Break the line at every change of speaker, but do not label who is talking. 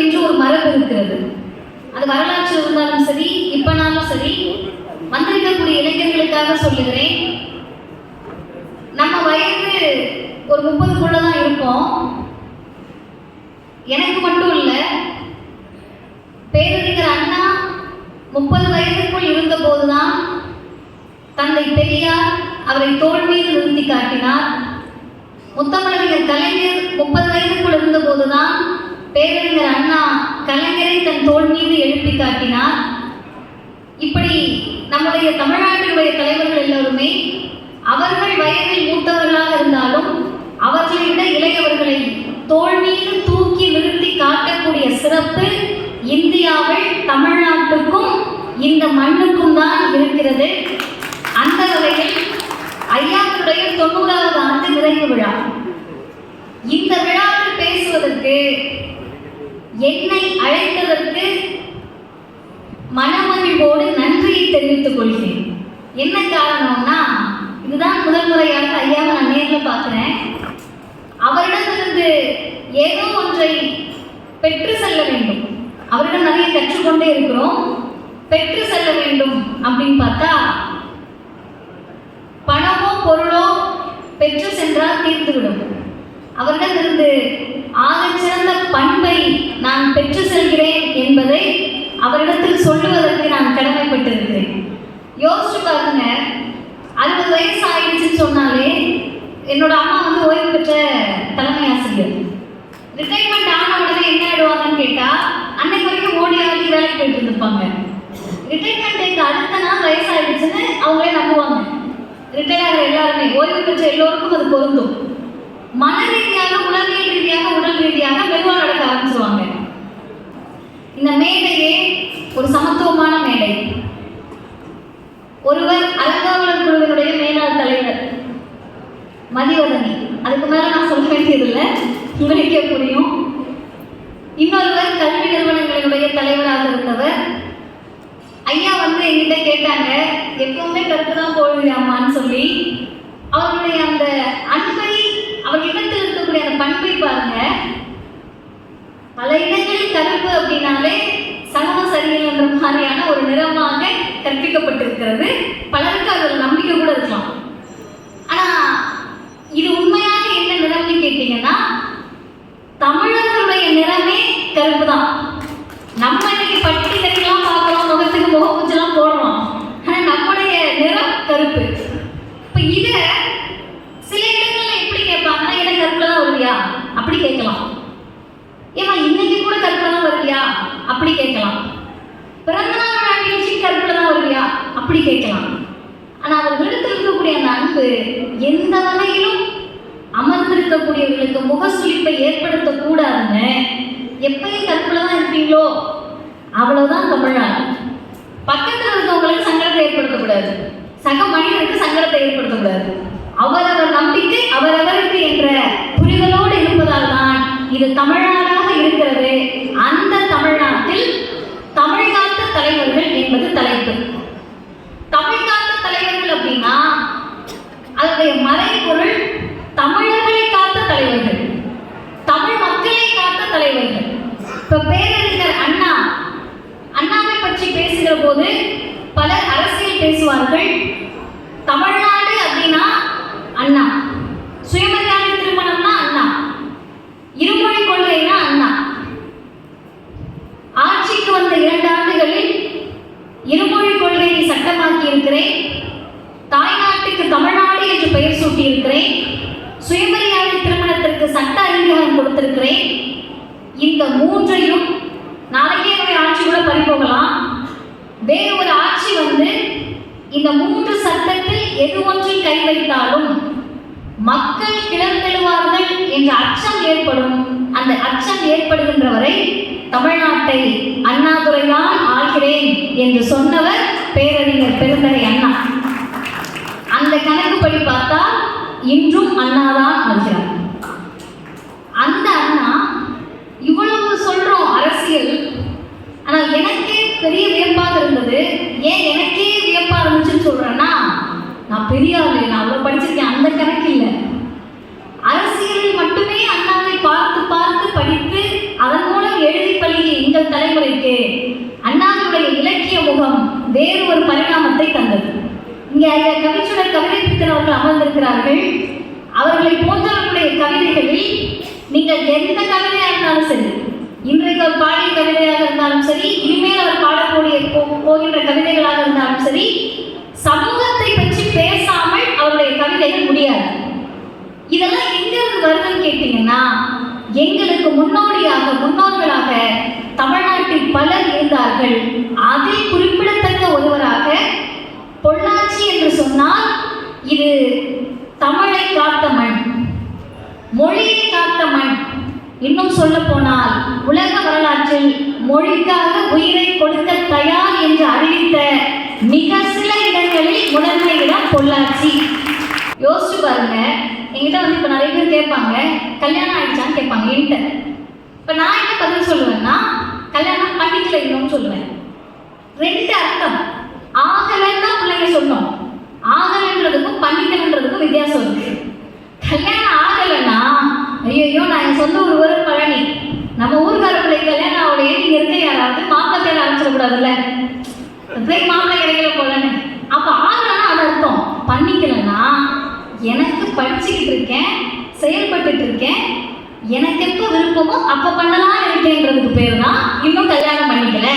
என்று ஒரு மரபு இருக்கிறது. அது வரலாற்று இருந்தாலும் சரி இப்பனாலும் சரி வந்திருக்கக்கூடிய இளைஞர்களுக்காக சொல்லுகிறேன். நம்ம வயது ஒரு முப்பதுக்குள்ள தான் இருப்போம். எனக்கு மட்டும் இல்லை பேரறிஞர் அண்ணா முப்பது வயதுக்குள் இருந்த போதுதான் தந்தை பெரியார் அவரை தோல் மீது நிறுத்தி காட்டினார். முத்தமிழறிஞர் கலைஞர் முப்பது வயதுக்குள் இருந்த போதுதான் பேரறிஞர் அண்ணா கலைஞரை தன் தோல் மீது எழுப்பி காட்டினார். இப்படி நம்முடைய தமிழ்நாட்டினுடைய தலைவர்கள் எல்லோருமே அவர்கள் வயதில் மூத்தவர்களாக இருந்தாலும் அவர்களை விட இளையவர்களை தோல் மீது தூக்கி நிறுத்தி காட்டக்கூடிய சிறப்பு இந்தியாவில் தமிழ்நாட்டுக்கும் இந்த மண்ணுக்கும் தான் இருக்கிறது. அந்த வகையில் ஐயாவுடைய தொண்ணூறாவது ஆண்டு நிறைவு விழா. இந்த விழாவில் பேசுவதற்கு என்னை அழைத்ததற்கு மனமகிழ்வோடு நன்றியை தெரிவித்துக் கொள்கிறேன். என்ன காரணம்னா இதுதான் முதல் முறையாக ஐயாவை நான் நேரில் பார்க்குறேன். அவரிடமிருந்து ஏதோ ஒன்றை பெற்று செல்ல வேண்டும். அவரிடம் நிறைய கற்றுக்கொண்டே இருக்கிறோம். பெற்று செல்ல வேண்டும் அப்படின்னு பார்த்தா பணமோ பொருளோ பெற்று சென்றால் தீர்த்துவிடும் அவரிடமிருந்து ஆகச்சிறந்த சிறந்த நான் பெற்று செல்கிறேன் என்பதை அவரிடத்தில் சொல்லுவதற்கு நான் கடமைப்பட்டிருக்கிறேன். யோசிச்சு பாருங்க. அறுபது வயசு ஆயிடுச்சுன்னு சொன்னாலே என்னோட அம்மா வந்து ஓய்வு பெற்ற தலைமை ஆசிரியர். ரிட்டைர்மெண்ட் ஆன உடனே என்ன ஆயிடுவாங்கன்னு கேட்டா அன்னைக்கு வரைக்கும் ஓடி ஆடி வேலைக்கு போயிட்டு இருந்திருப்பாங்க. ரிட்டைர்மெண்ட் டேக்கு அடுத்த நாள் வயசாயிடுச்சுன்னு அவங்களே நம்புவாங்க. ரிட்டையர் ஆகிற எல்லாருமே ஓய்வு பெற்ற எல்லோருக்கும் அது பொருந்தும். மன ரீதியாக உளவியல் ரீதியாக உடல் ரீதியாக மெதுவாக நடக்க ஆரம்பிச்சிருவாங்க. இந்த மேடையே ஒரு சமத்துவமான மேடை. ஒருவர் அலங்காவலர் குழுவினுடைய மேலாள் தலைவர் மதியோதனி அதுக்கு மேல நான் சொல்ல வேண்டியதில்லை. உங்களுக்கே புரியும். இன்னொருவர் கல்வி நிறுவனங்களினுடைய தலைவராக இருந்தவர். ஐயா வந்து என்கிட்ட கேட்டாங்க எப்பவுமே கருத்து தான் போடுவியாமான்னு சொல்லி. அவர்களுடைய அந்த அன்பை அவர்களிடத்தில் இருக்கக்கூடிய அந்த பண்பை பாருங்க. பல இடங்களில் கருப்பு அப்படின்னாலே சகம சரியில்லைன்ற மாதிரியான ஒரு நிறமாக கற்பிக்கப்பட்டிருக்கிறது. பலருக்கு அதில் நம்பிக்கை கூட இருக்கலாம். ஆனா இது உண்மையாக என்ன நிறம்னு கேட்டீங்கன்னா தமிழர்களுடைய நிறமே கருப்பு தான். நம்ம இன்னைக்கு பட்டி கட்டிலாம் பார்க்கலாம் முகத்துக்கு முகப்பூச்செல்லாம் போடுறோம் ஆனா நம்முடைய நிறம் கருப்பு இப்ப இத சில இடங்கள்ல எப்படி கேட்பாங்கன்னா என்ன கருப்புல தான் வருவியா அப்படி கேட்கலாம் ஏமா இன்னைக்கு கூட கருப்புல தான் வருவியா அப்படி கேட்கலாம் பிறந்தநாள் விழா நிகழ்ச்சி கருப்புல தான் வருவியா அப்படி கேட்கலாம் ஆனா அவர்களிடத்தில் இருக்கக்கூடிய அந்த அன்பு எந்த வகையிலும் அமர்ந்திருக்கக்கூடியவர்களுக்கு முகசுளிப்பை ஏற்படுத்தக்கூடாதுங்க. எப்பயும் கற்புல தான் இருப்பீங்களோ? அவ்வளவுதான் தமிழ்நாடு. பக்கத்தில் இருக்கவங்களுக்கு சங்கடத்தை ஏற்படுத்தக்கூடாது. சக மனிதனுக்கு சங்கடத்தை ஏற்படுத்தக்கூடாது. அவரவர் நம்பிக்கை அவரவருக்கு என்ற புரிதலோடு இருப்பதால் தான் இது தமிழ்நாடாக இருக்கிறது. அந்த தமிழ்நாட்டில் தமிழ்நாட்டு தலைவர்கள் என்பது தலைப்பு தமிழ்நாட்டு தலைவர்கள் அப்படின்னா அதனுடைய மறைபொருள் தமிழர்களை காத்த தலைவர்கள். தமிழ் மக்களை காத்த தலைவர்கள். இப்ப பேரறிஞர் அண்ணா அண்ணாவை பற்றி பேசுகிற போது பலர் அரசியல் பேசுவார்கள். தமிழ்நாடு அப்படின்னா அண்ணா. சுயமரியாதை திருமணம்னா அண்ணா. இருமொழி கொள்கைனா அண்ணா. ஆட்சிக்கு வந்த இரண்டு ஆண்டுகளில் இருமொழி கொள்கையை சட்டமாக்கி இருக்கிறேன் தாய்நாட்டுக்கு தமிழ்நாடு என்று இருக்கிறேன் சுயமரியாதை திருமணத்திற்கு சட்ட அங்கீகாரம் கொடுத்திருக்கிறேன். இந்த மூன்றையும் நாளைக்கே என்னுடைய ஆட்சி கூட பறிப்போகலாம் வேறு ஒரு ஆட்சி வந்து இந்த மூன்று சட்டத்தில் எது ஒன்றில் கை வைத்தாலும் மக்கள் கிளர்ந்தெழுவார்கள் என்ற அச்சம் ஏற்படும். அந்த அச்சம் ஏற்படுகின்ற வரை தமிழ்நாட்டை அண்ணாதுரைதான் ஆள்கிறேன் என்று சொன்னவர் பேரறிஞர் பெருந்தகை அண்ணா. அந்த கணக்குப்படி பார்த்தா இன்றும் அண்ணாதான் வருகிறார். அந்த அண்ணா இவ்வளவு சொல்றோம் அரசியல் ஆனா எனக்கே பெரிய வியப்பாக இருந்தது. ஏன் எனக்கே வியப்பா இருந்துச்சுன்னு சொல்றேன்னா நான் பெரிய இங்கே ஐயா கவிச்சுடர் கவிதை பித்தன் அமர்ந்திருக்கிறார்கள் அவர்களை போன்றவர்களுடைய கவிதைகளில் நீங்கள் எந்த கவிதையாக இருந்தாலும் சரி இன்றைக்கு அவர் பாடிய கவிதையாக இருந்தாலும் சரி இனிமேல் அவர் பாடக்கூடிய போகின்ற கவிதைகளாக இருந்தாலும் சரி சமூகத்தை பற்றி பேசாமல் அவருடைய கவிதைகள் முடியாது. இதெல்லாம் எங்கிருந்து வருதுன்னு கேட்டீங்கன்னா எங்களுக்கு முன்னோடியாக முன்னோர்களாக தமிழ்நாட்டில் பலர் இருந்தார்கள் அதில் குறிப்பிடத்தக்க ஒருவராக பொள்ளாச்சி என்று சொன்னால் இது தமிழை காத்த மண் மொழியை காத்த மண் இன்னும் சொல்ல போனால் உலக வரலாற்றில் மொழிக்காக உயிரை கொடுக்க தயார் என்று அறிவித்த மிக சில இடங்களில் முதன்மை இடம் பொள்ளாச்சி. யோசிச்சு பாருங்க. எங்கிட்ட வந்து இப்போ நிறைய பேர் கேட்பாங்க கல்யாணம் ஆயிடுச்சான்னு கேட்பாங்க என்கிட்ட. இப்போ நான் என்ன பதில் சொல்லுவேன்னா கல்யாணம் பண்ணிக்கல இன்னும் சொல்லுவேன். ரெண்டு அர்த்தம். தேட ஆரம்பிச்சிடக்கூடாதுல்ல பிள்ளைக்கு மாப்பிள்ளை கிடைக்கல போலன்னு. அப்ப ஆகலைன்னா அது அர்த்தம்? பண்ணிக்கலன்னா எனக்கு படிச்சுக்கிட்டு இருக்கேன் செயல்பட்டுட்டு இருக்கேன் எனக்கு எப்போ விருப்பமோ அப்போ பண்ணலாம் இருக்கேங்கிறதுக்கு பேர் தான் இன்னும் கல்யாணம் பண்ணிக்கல.